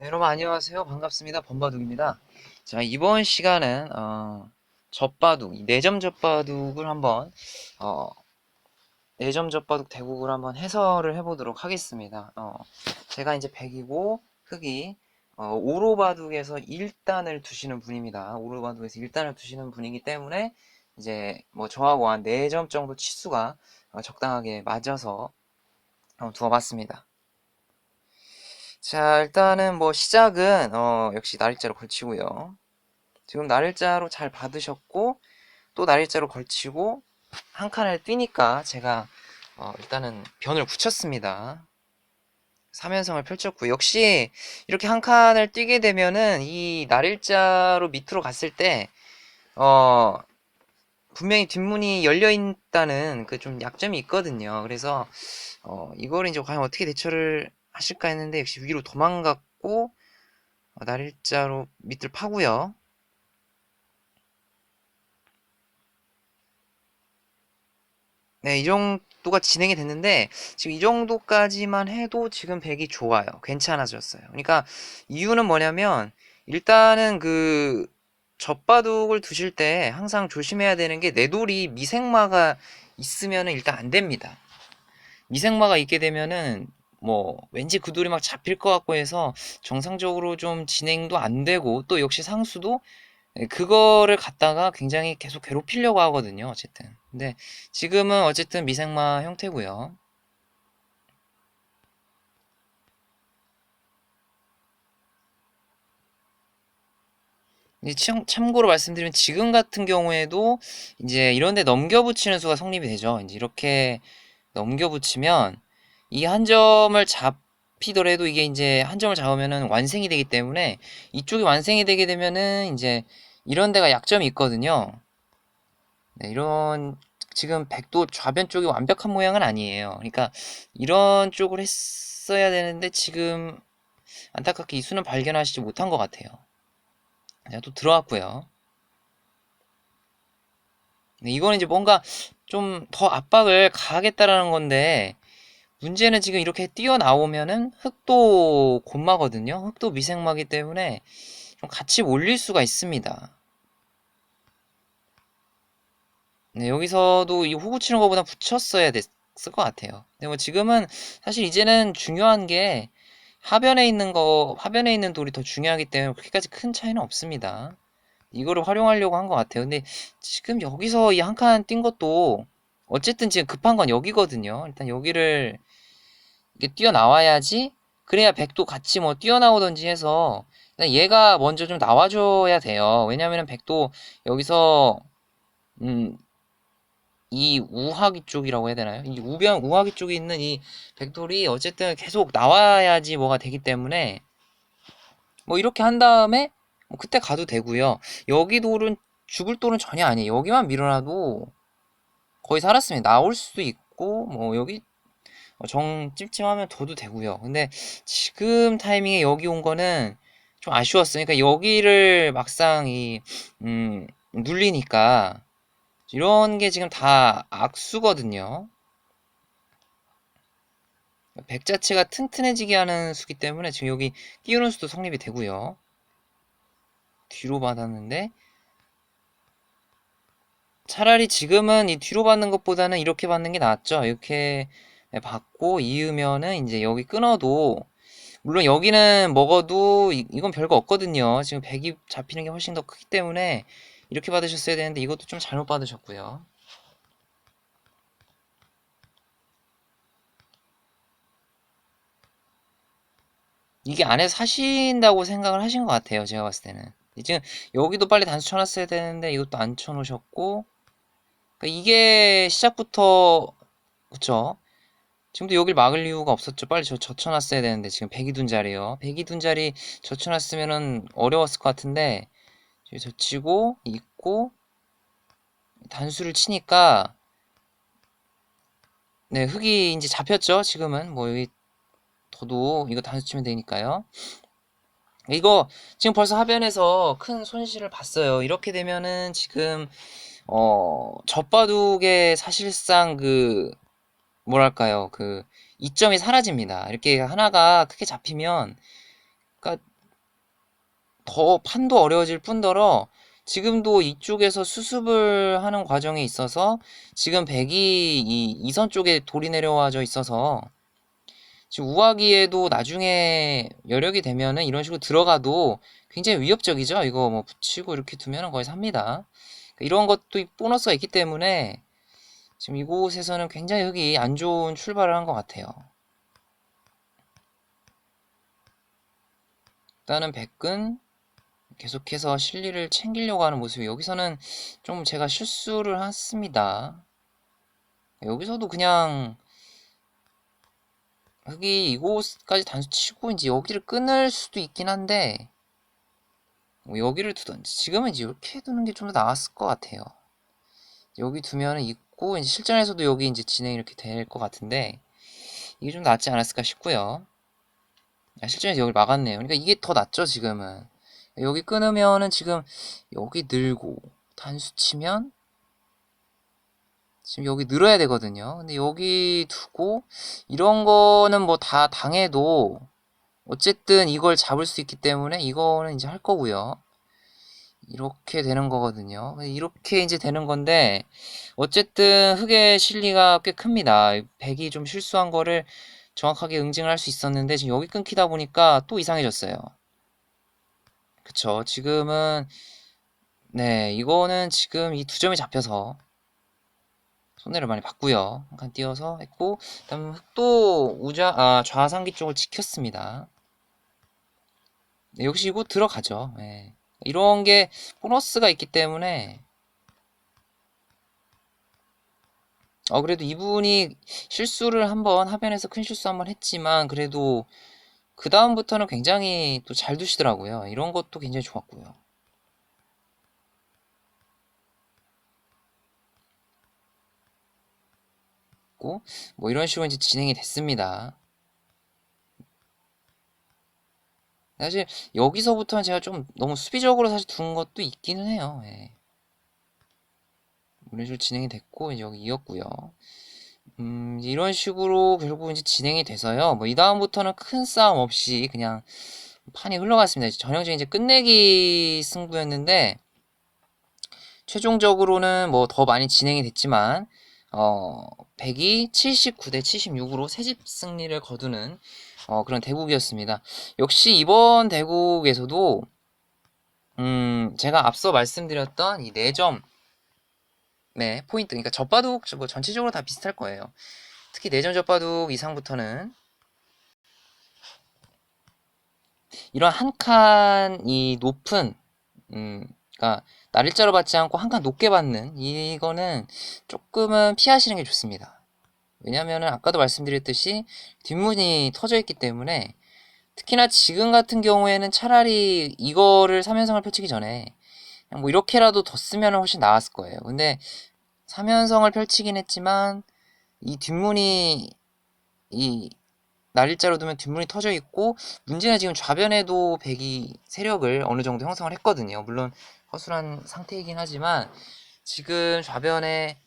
네, 여러분 안녕하세요. 반갑습니다. 범바둑입니다. 자, 이번 시간은 어, 젖바둑, 이 네점 젖바둑을 한번 어, 네점 젖바둑 대국을 한번 해설을 해보도록 하겠습니다. 어, 제가 이제 백이고 흑이 어, 오로바둑에서 1단을 두시는 분입니다. 오로바둑에서 1단을 두시는 분이기 때문에 이제 뭐 저하고 한 4점 정도 치수가 어, 적당하게 맞아서 두어봤습니다. 자, 일단은 뭐 시작은 어, 역시 날일자로 걸치고요. 지금 날일자로 잘 받으셨고 또 날일자로 걸치고 한 칸을 뛰니까 제가 어, 일단은 변을 붙였습니다. 3연성을 펼쳤고 역시 이렇게 한 칸을 뛰게 되면은 이 날일자로 밑으로 갔을 때 어, 분명히 뒷문이 열려 있다는 그 좀 약점이 있거든요. 그래서 어, 이거를 이제 과연 어떻게 대처를 하실까 했는데 역시 위로 도망갔고 어, 날일자로 밑을 파고요. 네, 이 정도가 진행이 됐는데 지금 이 정도까지만 해도 지금 백이 좋아요. 괜찮아졌어요. 그러니까 이유는 뭐냐면 일단은 그 젖바둑을 두실 때 항상 조심해야 되는 게 내돌이 미생마가 있으면은 일단 안 됩니다. 미생마가 있게 되면은 뭐 왠지 그 돌이 막 잡힐 것 같고 해서 정상적으로 좀 진행도 안 되고 또 역시 상수도 예, 그거를 갖다가 굉장히 계속 괴롭히려고 하거든요. 어쨌든. 근데 지금은 어쨌든 미생마 형태고요. 참고로 말씀드리면 지금 같은 경우에도 이제 이런 데 넘겨붙이는 수가 성립이 되죠. 이제 이렇게 넘겨붙이면 이 한 점을 잡히더라도 이게 이제 한 점을 잡으면은 완생이 되기 때문에 이쪽이 완생이 되게 되면은 이제 이런 데가 약점이 있거든요. 네, 이런 지금 백도 좌변 쪽이 완벽한 모양은 아니에요. 그러니까 이런 쪽을 했어야 되는데 지금 안타깝게 이 수는 발견하시지 못한 것 같아요. 자, 또 들어왔고요. 네, 이거는 이제 뭔가 좀 더 압박을 가하겠다라는 건데 문제는 지금 이렇게 뛰어나오면은 흙도 곤마거든요. 흙도 미생마기 때문에 좀 같이 몰릴 수가 있습니다. 네, 여기서도 이 호구 치는 것보다 붙였어야 됐을 것 같아요. 근데 뭐 지금은 사실 이제는 중요한 게 하변에 있는 거, 하변에 있는 돌이 더 중요하기 때문에 그렇게까지 큰 차이는 없습니다. 이거를 활용하려고 한 것 같아요. 근데 지금 여기서 이 한 칸 뛴 것도 어쨌든 지금 급한 건 여기거든요. 일단 여기를 뛰어나와야지 그래야 백도 같이 뭐 뛰어나오든지 해서 얘가 먼저 좀 나와줘야 돼요. 왜냐면은 백도 여기서 음, 이 우하기 쪽이라고 해야 되나요? 이 우변 우하기 쪽에 있는 이 백돌이 어쨌든 계속 나와야지 뭐가 되기 때문에 뭐 이렇게 한 다음에 뭐 그때 가도 되고요. 여기 돌은 죽을 돌은 전혀 아니에요. 여기만 밀어놔도 거의 살았습니다. 나올 수도 있고 뭐 여기 정 찜찜하면 둬도 되고요. 근데 지금 타이밍에 여기 온 거는 좀 아쉬웠어요. 그러니까 여기를 막상 이 음, 눌리니까 이런 게 지금 다 악수거든요. 백 자체가 튼튼해지게 하는 수기 때문에 지금 여기 띄우는 수도 성립이 되고요. 뒤로 받았는데 차라리 지금은 이 뒤로 받는 것보다는 이렇게 받는 게 낫죠. 이렇게 받고 이으면은 이제 여기 끊어도 물론 여기는 먹어도 이, 건 별거 없거든요. 지금 백이 잡히는 게 훨씬 더 크기 때문에 이렇게 받으셨어야 되는데 이것도 좀 잘못 받으셨고요. 이게 안에 사신다고 생각을 하신 것 같아요. 제가 봤을 때는. 지금 여기도 빨리 단수 쳐놨어야 되는데 이것도 안 쳐놓으셨고 그러니까 이게 시작부터 그쵸? 지금도 여길 막을 이유가 없었죠. 빨리 저 젖혀놨어야 되는데 지금 백이 둔 자리요. 백이 둔 자리 젖혀놨으면은 어려웠을 것 같은데 젖히고 있고 단수를 치니까 네 흙이 이제 잡혔죠. 지금은 뭐 여기 더도 이거 단수 치면 되니까요. 이거 지금 벌써 하변에서 큰 손실을 봤어요. 이렇게 되면은 지금 어 젖바둑의 사실상 그 뭐랄까요 그 이점이 사라집니다. 이렇게 하나가 크게 잡히면 그러니까 더 판도 어려워질 뿐더러 지금도 이쪽에서 수습을 하는 과정에 있어서 지금 백이 이 이선 쪽에 돌이 내려와져 있어서 지금 우하기에도 나중에 여력이 되면은 이런 식으로 들어가도 굉장히 위협적이죠. 이거 뭐 붙이고 이렇게 두면은 거의 삽니다. 이런 것도 보너스가 있기 때문에 지금 이곳에서는 굉장히 흙이 안 좋은 출발을 한 것 같아요. 일단은 백은 계속해서 실리를 챙기려고 하는 모습이 여기서는 좀 제가 실수를 했습니다. 여기서도 그냥 흙이 이곳까지 단수 치고 이제 여기를 끊을 수도 있긴 한데 뭐 여기를 두던지 지금은 이제 이렇게 두는 게 좀 더 나았을 것 같아요. 여기 두면은 있고 이제 실전에서도 여기 이제 진행이 이렇게 될 것 같은데 이게 좀 낫지 않았을까 싶고요. 아, 실전에서 여기를 막았네요. 그러니까 이게 더 낫죠 지금은. 여기 끊으면은 지금 여기 늘고 단수 치면 지금 여기 늘어야 되거든요. 근데 여기 두고 이런 거는 뭐 다 당해도 어쨌든 이걸 잡을 수 있기 때문에 이거는 이제 할 거고요. 이렇게 되는 거거든요. 이렇게 이제 되는 건데 어쨌든 흙의 실리가 꽤 큽니다. 백이 좀 실수한 거를 정확하게 응징을 할 수 있었는데 지금 여기 끊기다 보니까 또 이상해졌어요. 그쵸. 지금은 네 이거는 지금 이 두 점이 잡혀서 손해를 많이 봤고요. 한칸 띄어서 했고 그다음 흑도 우좌 아 좌상기 쪽을 지켰습니다. 네, 역시 이거 들어가죠. 네. 이런 게 보너스가 있기 때문에 어 그래도 이분이 실수를 한번 하변에서 큰 실수 한번 했지만 그래도 그 다음부터는 굉장히 또 잘 두시더라고요. 이런 것도 굉장히 좋았고요. 뭐 이런 식으로 이제 진행이 됐습니다. 사실 여기서부터는 제가 좀 너무 수비적으로 사실 둔 것도 있기는 해요. 예. 이런 식으로 진행이 됐고 이제 여기 이었고요. 음, 이런 식으로 결국 이제 진행이 돼서요. 뭐 이 다음부터는 큰 싸움 없이 그냥 판이 흘러갔습니다. 전형적인 이제 끝내기 승부였는데 최종적으로는 뭐 더 많이 진행이 됐지만 어, 100이 79대 76으로 새집 승리를 거두는 어, 그런 대국이었습니다. 역시 이번 대국에서도 음, 제가 앞서 말씀드렸던 이 4점 네, 포인트. 그러니까 젖바둑 뭐 전체적으로 다 비슷할 거예요. 특히 4점 젖바둑 이상부터는 이런 한 칸이 높은 음, 그러니까 날일자로 받지 않고 한 칸 높게 받는 이거는 조금은 피하시는 게 좋습니다. 왜냐면은 아까도 말씀드렸듯이 뒷문이 터져 있기 때문에 특히나 지금 같은 경우에는 차라리 이거를 3연성을 펼치기 전에 뭐 이렇게라도 더 쓰면 훨씬 나았을 거예요. 근데 3연성을 펼치긴 했지만 이 뒷문이 이 날일자로 두면 뒷문이 터져 있고 문제는 지금 좌변에도 백이 세력을 어느 정도 형성을 했거든요. 물론 허술한 상태이긴 하지만 지금 좌변에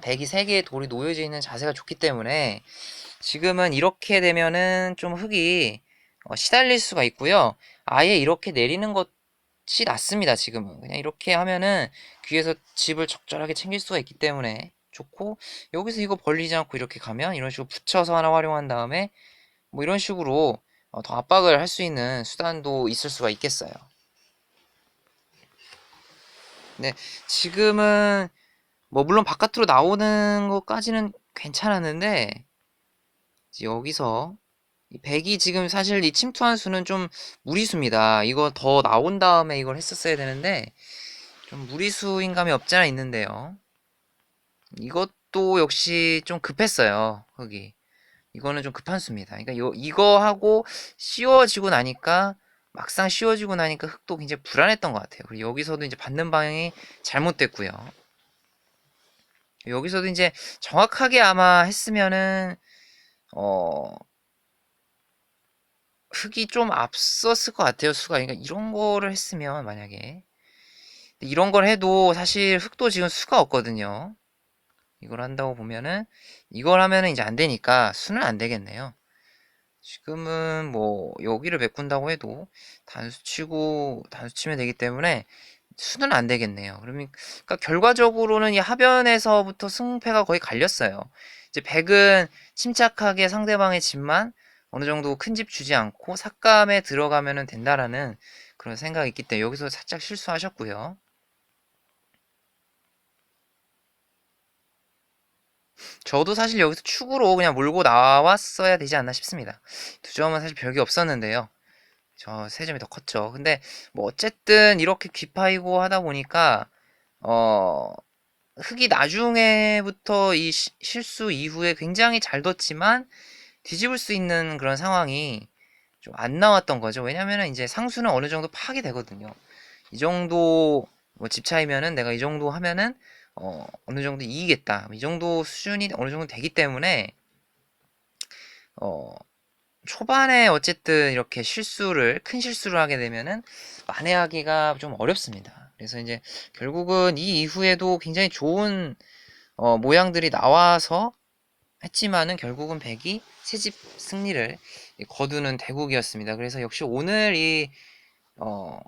백이 3개의 돌이 놓여져 있는 자세가 좋기 때문에 지금은 이렇게 되면은 좀 흙이 어, 시달릴 수가 있고요. 아예 이렇게 내리는 것이 낫습니다. 지금은 그냥 이렇게 하면은 귀에서 집을 적절하게 챙길 수가 있기 때문에 좋고 여기서 이거 벌리지 않고 이렇게 가면 이런 식으로 붙여서 하나 활용한 다음에 뭐 이런 식으로 어, 더 압박을 할 수 있는 수단도 있을 수가 있겠어요. 네, 지금은 뭐 물론 바깥으로 나오는 것까지는 괜찮았는데 여기서 백이 지금 사실 이 침투한 수는 좀 무리수입니다. 이거 더 나온 다음에 이걸 했었어야 되는데 좀 무리수인 감이 없지 않아 있는데요. 이것도 역시 좀 급했어요. 거기 이거는 좀 급한 수입니다. 그러니까 요, 이거 하고 씌워지고 나니까 막상 씌워지고 나니까 흙도 굉장히 불안했던 것 같아요. 그리고 여기서도 이제 받는 방향이 잘못됐고요. 여기서도 이제 정확하게 아마 했으면은 어 흙이 좀 앞섰을 것 같아요 수가. 그러니까 이런 거를 했으면 만약에. 이런 걸 해도 사실 흙도 지금 수가 없거든요. 이걸 한다고 보면은 이걸 하면은 이제 안 되니까 수는 안 되겠네요. 지금은 뭐 여기를 메꾼다고 해도 단수 치고 단수 치면 되기 때문에 수는 안 되겠네요. 그러니까 결과적으로는 이 하변에서부터 승패가 거의 갈렸어요. 이제 백은 침착하게 상대방의 집만 어느 정도 큰 집 주지 않고 삭감에 들어가면 된다라는 그런 생각이 있기 때문에 여기서 살짝 실수하셨고요. 저도 사실 여기서 축으로 그냥 몰고 나왔어야 되지 않나 싶습니다. 두 점은 사실 별게 없었는데요. 저 세 점이 더 컸죠. 근데 뭐 어쨌든 이렇게 귀파이고 하다 보니까 어 흙이 나중에부터 이 시- 실수 이후에 굉장히 잘 뒀지만 뒤집을 수 있는 그런 상황이 좀 안 나왔던 거죠. 왜냐면은 이제 상수는 어느 정도 파악이 되거든요. 이 정도 뭐 집 차이면은 내가 이 정도 하면은 어, 어느 정도 이기겠다. 이 정도 수준이 어느 정도 되기 때문에 어, 초반에 어쨌든 이렇게 실수를 큰 실수를 하게 되면은 만회하기가 좀 어렵습니다. 그래서 이제 결국은 이 이후에도 굉장히 좋은 어, 모양들이 나와서 했지만은 결국은 백이 새집 승리를 거두는 대국이었습니다. 그래서 역시 오늘 이 어,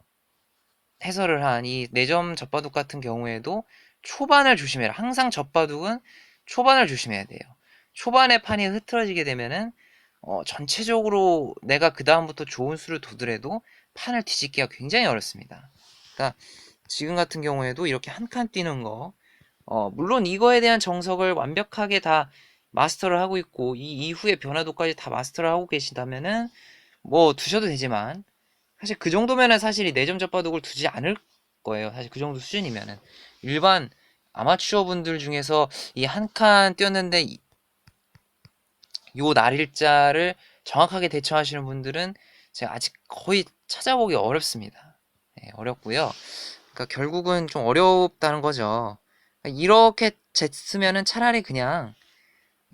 해설을 한이 4점 젖바둑 같은 경우에도 초반을 조심해라. 항상 젖바둑은 초반을 조심해야 돼요. 초반에 판이 흐트러지게 되면은 어, 전체적으로 내가 그 다음부터 좋은 수를 두더라도 판을 뒤집기가 굉장히 어렵습니다. 그러니까 지금 같은 경우에도 이렇게 한 칸 뛰는 거, 어, 물론 이거에 대한 정석을 완벽하게 다 마스터를 하고 있고 이 이후의 변화도까지 다 마스터를 하고 계신다면은 뭐 두셔도 되지만 사실 그 정도면은 사실 이 4점 젖바둑을 두지 않을 거예요. 사실 그 정도 수준이면은 일반 아마추어 분들 중에서 이 한 칸 뛰었는데 이- 요 날일자를 정확하게 대처하시는 분들은 제가 아직 거의 찾아보기 어렵습니다. 네, 어렵고요. 그러니까 결국은 좀 어렵다는 거죠. 그러니까 이렇게 쟀으면은 차라리 그냥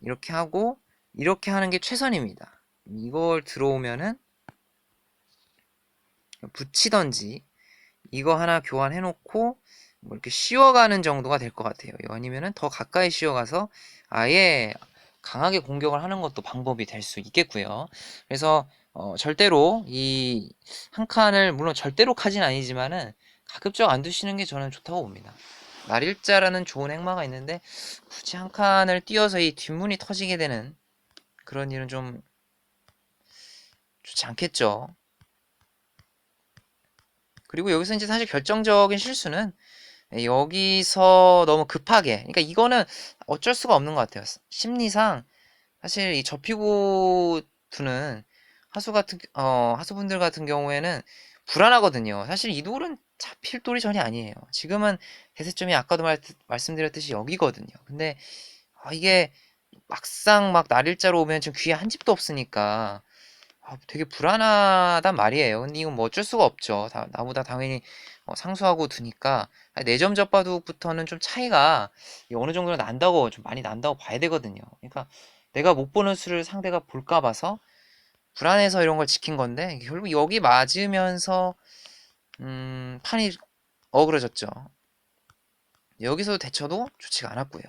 이렇게 하고 이렇게 하는 게 최선입니다. 이걸 들어오면은 붙이던지 이거 하나 교환해 놓고 뭐 이렇게 씌워가는 정도가 될 것 같아요. 아니면은 더 가까이 씌워가서 아예 강하게 공격을 하는 것도 방법이 될 수 있겠고요. 그래서 어, 절대로 이 한 칸을 물론 절대로 칸은 아니지만은 가급적 안 두시는 게 저는 좋다고 봅니다. 날일자라는 좋은 행마가 있는데 굳이 한 칸을 띄어서 이 뒷문이 터지게 되는 그런 일은 좀 좋지 않겠죠. 그리고 여기서 이제 사실 결정적인 실수는 여기서 너무 급하게, 그러니까 이거는 어쩔 수가 없는 것 같아요. 심리상 사실 이 접히고 두는 하수 같은 어 하수분들 같은 경우에는 불안하거든요. 사실 이 돌은 잡힐 돌이 전혀 아니에요. 지금은 대세점이 아까도 말, 말씀드렸듯이 여기거든요. 근데 아, 이게 막상 막 날일자로 오면 지금 귀에 한 집도 없으니까 아, 되게 불안하단 말이에요. 근데 이건 뭐 어쩔 수가 없죠. 다, 나보다 당연히 어, 상수하고 두니까 4점 젖바둑부터는 좀 차이가 어느 정도는 난다고 좀 많이 난다고 봐야 되거든요. 그러니까 내가 못 보는 수를 상대가 볼까 봐서 불안해서 이런 걸 지킨 건데 결국 여기 맞으면서 음, 판이 어그러졌죠. 여기서 대처도 좋지가 않았고요.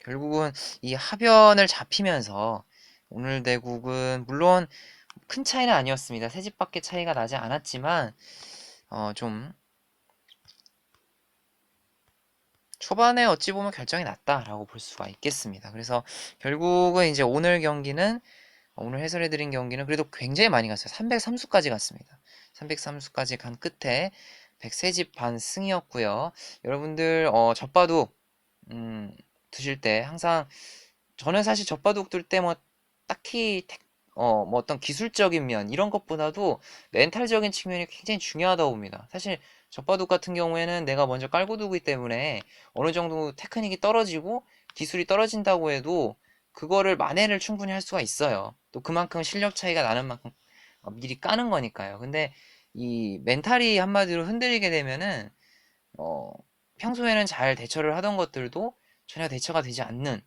결국은 이 하변을 잡히면서 오늘 대국은 물론 큰 차이는 아니었습니다. 세 집밖에 차이가 나지 않았지만 어, 좀 초반에 어찌 보면 결정이 났다라고 볼 수가 있겠습니다. 그래서 결국은 이제 오늘 경기는 오늘 해설해드린 경기는 그래도 굉장히 많이 갔어요. 303수까지 갔습니다. 303수까지 간 끝에 103집 반 승이었고요. 여러분들 어, 젖바둑 음, 두실 때 항상 저는 사실 젖바둑 둘 때 뭐 딱히 어, 뭐 어떤 기술적인 면 이런 것보다도 멘탈적인 측면이 굉장히 중요하다고 봅니다. 사실 젖바둑 같은 경우에는 내가 먼저 깔고 두기 때문에 어느 정도 테크닉이 떨어지고 기술이 떨어진다고 해도 그거를 만회를 충분히 할 수가 있어요. 또 그만큼 실력 차이가 나는 만큼 어, 미리 까는 거니까요. 근데 이 멘탈이 한마디로 흔들리게 되면은 어, 평소에는 잘 대처를 하던 것들도 전혀 대처가 되지 않는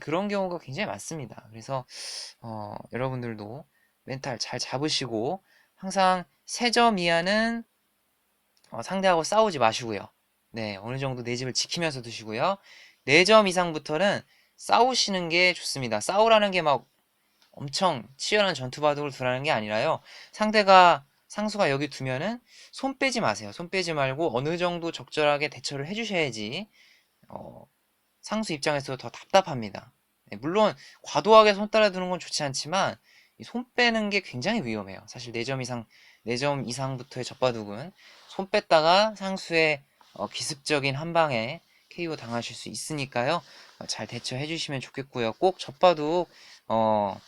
그런 경우가 굉장히 많습니다. 그래서 어, 여러분들도 멘탈 잘 잡으시고 항상 세 점 이하는 어, 상대하고 싸우지 마시고요. 네, 어느 정도 내 집을 지키면서 두시고요. 4점 이상부터는 싸우시는 게 좋습니다. 싸우라는 게 막 엄청 치열한 전투 바둑을 두라는 게 아니라요. 상대가 상수가 여기 두면은 손 빼지 마세요. 손 빼지 말고 어느 정도 적절하게 대처를 해주셔야지 어, 상수 입장에서 더 답답합니다. 네, 물론 과도하게 손 따라 두는 건 좋지 않지만 이손 빼는 게 굉장히 위험해요. 사실 4점 이상 4점 이상부터의 젖바둑은 손 뺐다가 상수의 어, 기습적인 한 방에 KO 당하실 수 있으니까요. 어, 잘 대처해 주시면 좋겠고요. 꼭 젖바둑 어,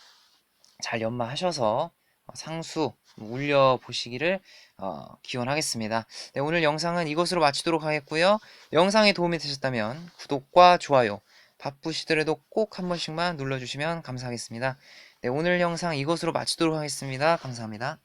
잘 연마하셔서 어, 상수 울려 보시기를 어, 기원하겠습니다. 네, 오늘 영상은 이것으로 마치도록 하겠고요. 영상이 도움이 되셨다면 구독과 좋아요 바쁘시더라도 꼭 한 번씩만 눌러주시면 감사하겠습니다. 네, 오늘 영상 이것으로 마치도록 하겠습니다. 감사합니다.